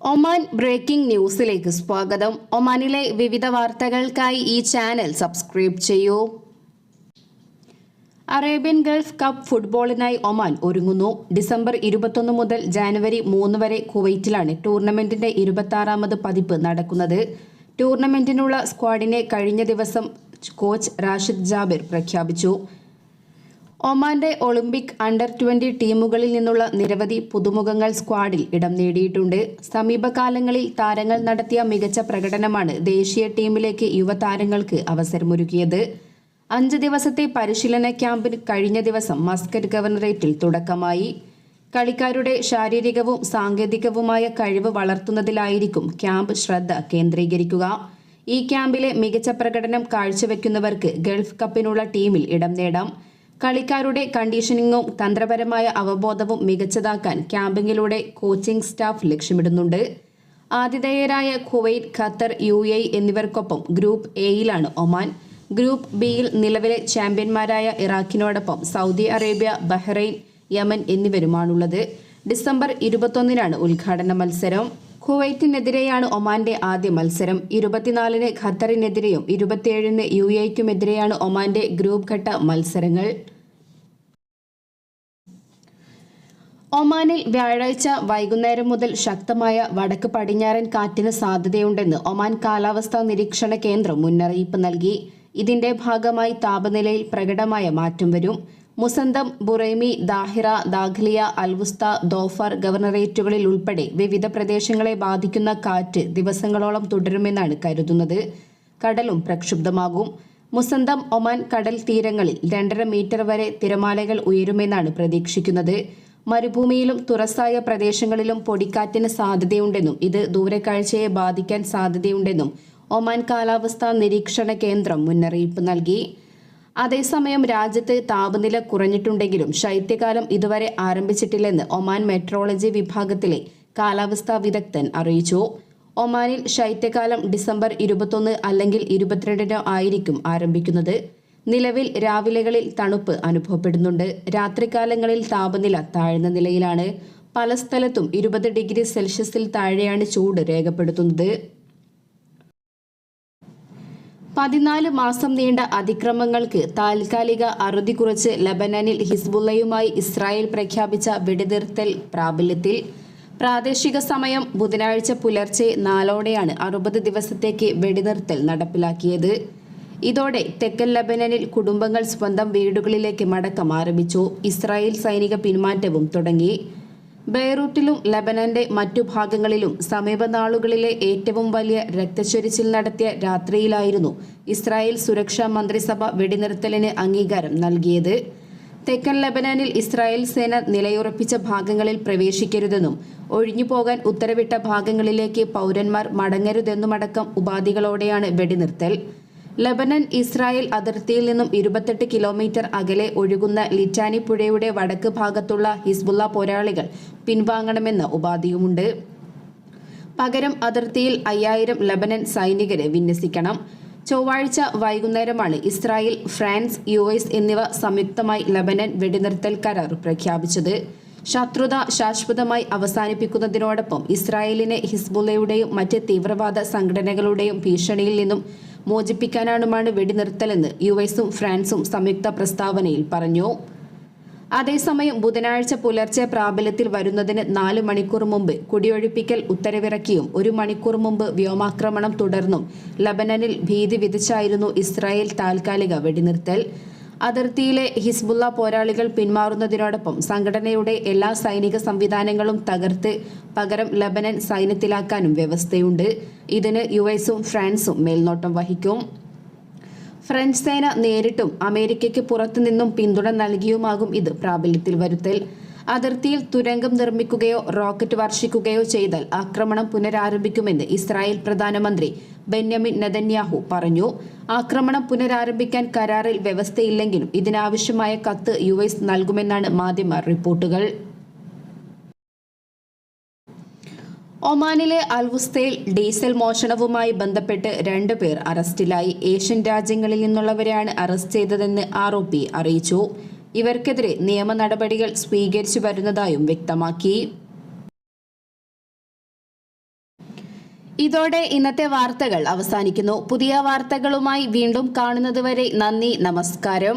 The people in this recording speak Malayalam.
ഒമാൻ ബ്രേക്കിംഗ് ന്യൂസിലേക്ക് സ്വാഗതം. ഒമാനിലെ വിവിധ വാർത്തകൾക്കായി ഈ ചാനൽ സബ്സ്ക്രൈബ് ചെയ്യൂ. അറേബ്യൻ ഗൾഫ് കപ്പ് ഫുട്ബോളിനായി ഒമാൻ ഒരുങ്ങുന്നു. ഡിസംബർ ഇരുപത്തൊന്ന് മുതൽ ജാനുവരി മൂന്ന് വരെ കുവൈറ്റിലാണ് ടൂർണമെന്റിന്റെ ഇരുപത്തി പതിപ്പ് നടക്കുന്നത്. ടൂർണമെന്റിനുള്ള സ്ക്വാഡിനെ കഴിഞ്ഞ ദിവസം കോച്ച് റാഷിദ് ജാബിർ പ്രഖ്യാപിച്ചു. ഒമാന്റെ ഒളിമ്പിക് അണ്ടർ ട്വന്റി ടീമുകളിൽ നിന്നുള്ള നിരവധി പുതുമുഖങ്ങൾ സ്ക്വാഡിൽ ഇടം നേടിയിട്ടുണ്ട്. സമീപകാലങ്ങളിൽ താരങ്ങൾ നടത്തിയ മികച്ച പ്രകടനമാണ് ദേശീയ ടീമിലേക്ക് യുവതാരങ്ങൾക്ക് അവസരമൊരുക്കിയത്. അഞ്ച് ദിവസത്തെ പരിശീലന ക്യാമ്പിന് കഴിഞ്ഞ ദിവസം മസ്കറ്റ് ഗവർണറേറ്റിൽ തുടക്കമായി. കളിക്കാരുടെ ശാരീരികവും സാങ്കേതികവുമായ കഴിവ് വളർത്തുന്നതിലായിരിക്കും ക്യാമ്പ് ശ്രദ്ധ കേന്ദ്രീകരിക്കുക. ഈ ക്യാമ്പിലെ മികച്ച പ്രകടനം കാഴ്ചവെക്കുന്നവർക്ക് ഗൾഫ് കപ്പിനുള്ള ടീമിൽ ഇടം നേടാം. കളിക്കാരുടെ കണ്ടീഷനിങ്ങും തന്ത്രപരമായ അവബോധവും മികച്ചതാക്കാൻ ക്യാമ്പിങ്ങിലൂടെ കോച്ചിംഗ് സ്റ്റാഫ് ലക്ഷ്യമിടുന്നുണ്ട്. ആതിഥേയരായ കുവൈറ്റ് ഖത്തർ യു എ എന്നിവർക്കൊപ്പം ഗ്രൂപ്പ് എയിലാണ് ഒമാൻ. ഗ്രൂപ്പ് ബിയിൽ നിലവിലെ ചാമ്പ്യന്മാരായ ഇറാഖിനോടൊപ്പം സൗദി അറേബ്യ ബഹ്റൈൻ യമൻ എന്നിവരുമാണുള്ളത്. ഡിസംബർ ഇരുപത്തൊന്നിനാണ് ഉദ്ഘാടന മത്സരം. കുവൈറ്റിനെതിരെയാണ് ഒമാന്റെ ആദ്യ മത്സരം. ഇരുപത്തിനാലിന് ഖത്തറിനെതിരെയും ഇരുപത്തിയേഴിന് യു എക്കുമെതിരെയാണ് ഒമാന്റെ ഗ്രൂപ്പ് ഘട്ട മത്സരങ്ങൾ. ഒമാനിൽ വ്യാഴാഴ്ച വൈകുന്നേരം മുതൽ ശക്തമായ വടക്ക് പടിഞ്ഞാറൻ കാറ്റിന് സാധ്യതയുണ്ടെന്ന് ഒമാൻ കാലാവസ്ഥാ നിരീക്ഷണ കേന്ദ്രം മുന്നറിയിപ്പ് നൽകി. ഇതിന്റെ ഭാഗമായി താപനിലയിൽ പ്രകടമായ മാറ്റം വരും. Musandam Buraimi Dhahira Dakhliya Al Wusta Dhofar ഗവർണറേറ്റുകളിൽ ഉൾപ്പെടെ വിവിധ പ്രദേശങ്ങളെ ബാധിക്കുന്ന കാറ്റ് ദിവസങ്ങളോളം തുടരുമെന്നാണ് കരുതുന്നത്. കടലും പ്രക്ഷുബ്ധമാകും. മുസന്തം ഒമാൻ കടൽ തീരങ്ങളിൽ രണ്ടര മീറ്റർ വരെ തിരമാലകൾ ഉയരുമെന്നാണ് പ്രതീക്ഷിക്കുന്നത്. മരുഭൂമിയിലും തുറസായ പ്രദേശങ്ങളിലും പൊടിക്കാറ്റിന് സാധ്യതയുണ്ടെന്നും ഇത് ദൂരക്കാഴ്ചയെ ബാധിക്കാൻ സാധ്യതയുണ്ടെന്നും ഒമാൻ കാലാവസ്ഥാ നിരീക്ഷണ കേന്ദ്രം മുന്നറിയിപ്പ് നൽകി. അതേസമയം രാജ്യത്ത് താപനില കുറഞ്ഞിട്ടുണ്ടെങ്കിലും ശൈത്യകാലം ഇതുവരെ ആരംഭിച്ചിട്ടില്ലെന്ന് ഒമാൻ മെട്രോളജി വിഭാഗത്തിലെ കാലാവസ്ഥാ വിദഗ്ധൻ അറിയിച്ചു. ഒമാനിൽ ശൈത്യകാലം ഡിസംബർ ഇരുപത്തൊന്ന് അല്ലെങ്കിൽ ഇരുപത്തിരണ്ടിനോ ആയിരിക്കും ആരംഭിക്കുന്നത്. നിലവിൽ രാവിലെകളിൽ തണുപ്പ് അനുഭവപ്പെടുന്നുണ്ട്. രാത്രികാലങ്ങളിൽ താപനില താഴ്ന്ന നിലയിലാണ്. പല സ്ഥലത്തും ഇരുപത് ഡിഗ്രി സെൽഷ്യസിൽ താഴെയാണ് ചൂട് രേഖപ്പെടുത്തുന്നത്. പതിനാല് മാസം നീണ്ട അതിക്രമങ്ങൾക്ക് താൽക്കാലിക അറുതി കുറച്ച് ലബനനിൽ ഹിസ്ബുള്ളയുമായി ഇസ്രായേൽ പ്രഖ്യാപിച്ച വെടിനിർത്തൽ പ്രാബല്യത്തിൽ പ്രാദേശിക സമയം ബുധനാഴ്ച പുലർച്ചെ നാലോടെയാണ് അറുപത് ദിവസത്തേക്ക് വെടിനിർത്തൽ നടപ്പിലാക്കിയത്. ഇതോടെ തെക്കൻ ലബനനിൽ കുടുംബങ്ങൾ സ്വന്തം വീടുകളിലേക്ക് മടക്കം ആരംഭിച്ചു. ഇസ്രായേൽ സൈനിക പിന്മാറ്റവും തുടങ്ങി. ബെയ്റൂട്ടിലും ലബനന്റെ മറ്റു ഭാഗങ്ങളിലും സമീപ നാളുകളിലെ ഏറ്റവും വലിയ രക്തച്ചൊരിച്ചിൽ നടത്തിയ രാത്രിയിലായിരുന്നു ഇസ്രായേൽ സുരക്ഷാ മന്ത്രിസഭ വെടിനിർത്തലിന് അംഗീകാരം നൽകിയത്. തെക്കൻ ലബനാനിൽ ഇസ്രായേൽ സേന നിലയുറപ്പിച്ച ഭാഗങ്ങളിൽ പ്രവേശിക്കരുതെന്നും ഒഴിഞ്ഞുപോകാൻ ഉത്തരവിട്ട ഭാഗങ്ങളിലേക്ക് പൗരന്മാർ മടങ്ങരുതെന്നുമടക്കം ഉപാധികളോടെയാണ് വെടിനിർത്തൽ. ലബനൻ ഇസ്രായേൽ അതിർത്തിയിൽ നിന്നും ഇരുപത്തെട്ട് കിലോമീറ്റർ അകലെ ഒഴുകുന്ന ലിറ്റാനി പുഴയുടെ വടക്ക് ഭാഗത്തുള്ള ഹിസ്ബുള്ള പോരാളികൾ പിൻവാങ്ങണമെന്ന ഉപാധിയുമുണ്ട്. പകരം അതിർത്തിയിൽ അയ്യായിരം ലബനൻ സൈനികരെ വിന്യസിക്കണം. ചൊവ്വാഴ്ച വൈകുന്നേരമാണ് ഇസ്രായേൽ ഫ്രാൻസ് യു എസ് എന്നിവ സംയുക്തമായി ലബനൻ വെടിനിർത്തൽ കരാർ പ്രഖ്യാപിച്ചത്. ശത്രുത ശാശ്വതമായി അവസാനിപ്പിക്കുന്നതിനോടൊപ്പം ഇസ്രായേലിനെ ഹിസ്ബുള്ളയുടെയും മറ്റ് തീവ്രവാദ സംഘടനകളുടെയും ഭീഷണിയിൽ നിന്നും മോചിപ്പിക്കാനാണുമാണ് വെടിനിർത്തലെന്ന് യു എസും ഫ്രാൻസും സംയുക്ത പ്രസ്താവനയിൽ പറഞ്ഞു. അതേസമയം ബുധനാഴ്ച പുലർച്ചെ പ്രാബല്യത്തിൽ വരുന്നതിന് നാല് മണിക്കൂർ മുമ്പ് കുടിയൊഴിപ്പിക്കൽ ഉത്തരവിറക്കിയും ഒരു മണിക്കൂർ മുമ്പ് വ്യോമാക്രമണം തുടർന്നും ലബനനിൽ ഭീതി വിധിച്ചായിരുന്നു ഇസ്രായേൽ താൽക്കാലിക വെടിനിർത്തൽ. അതിർത്തിയിലെ ഹിസ്ബുള്ള പോരാളികൾ പിന്മാറുന്നതിനോടൊപ്പം സംഘടനയുടെ എല്ലാ സൈനിക സംവിധാനങ്ങളും തകർത്ത് പകരം ലബനൻ സൈന്യത്തിലാക്കാനും വ്യവസ്ഥയുണ്ട്. ഇതിന് യു എസും ഫ്രാൻസും മേൽനോട്ടം വഹിക്കും. ഫ്രഞ്ച് സേന നേരിട്ടും അമേരിക്കയ്ക്ക് പുറത്തുനിന്നും പിന്തുണ നൽകിയുമാകും ഇത് പ്രാബല്യത്തിൽ വരുത്തൽ. അതിർത്തിയിൽ തുരങ്കം നിർമ്മിക്കുകയോ റോക്കറ്റ് വർഷിക്കുകയോ ചെയ്താൽ ആക്രമണം പുനരാരംഭിക്കുമെന്ന് ഇസ്രായേൽ പ്രധാനമന്ത്രി ബെന്യാമിൻ നെതന്യാഹു പറഞ്ഞു. ആക്രമണം പുനരാരംഭിക്കാൻ കരാറിൽ വ്യവസ്ഥയില്ലെങ്കിലും ഇതിനാവശ്യമായ കത്ത് യു എസ് നൽകുമെന്നാണ് മാധ്യമ റിപ്പോർട്ടുകൾ. ഒമാനിലെ അൽവുസ്തയിൽ ഡീസൽ മോഷണവുമായി ബന്ധപ്പെട്ട് രണ്ടു പേർ അറസ്റ്റിലായി. ഏഷ്യൻ രാജ്യങ്ങളിൽ നിന്നുള്ളവരെയാണ് അറസ്റ്റ് ചെയ്തതെന്ന് ആരോപി അറിയിച്ചു. ഇവർക്കെതിരെ നിയമ നടപടികൾ സ്വീകരിച്ചു വരുന്നതായും വ്യക്തമാക്കി. ഇതോടെ ഇന്നത്തെ വാർത്തകൾ അവസാനിക്കുന്നു. പുതിയ വാർത്തകളുമായി വീണ്ടും കാണുന്നതുവരെ നന്ദി നമസ്കാരം.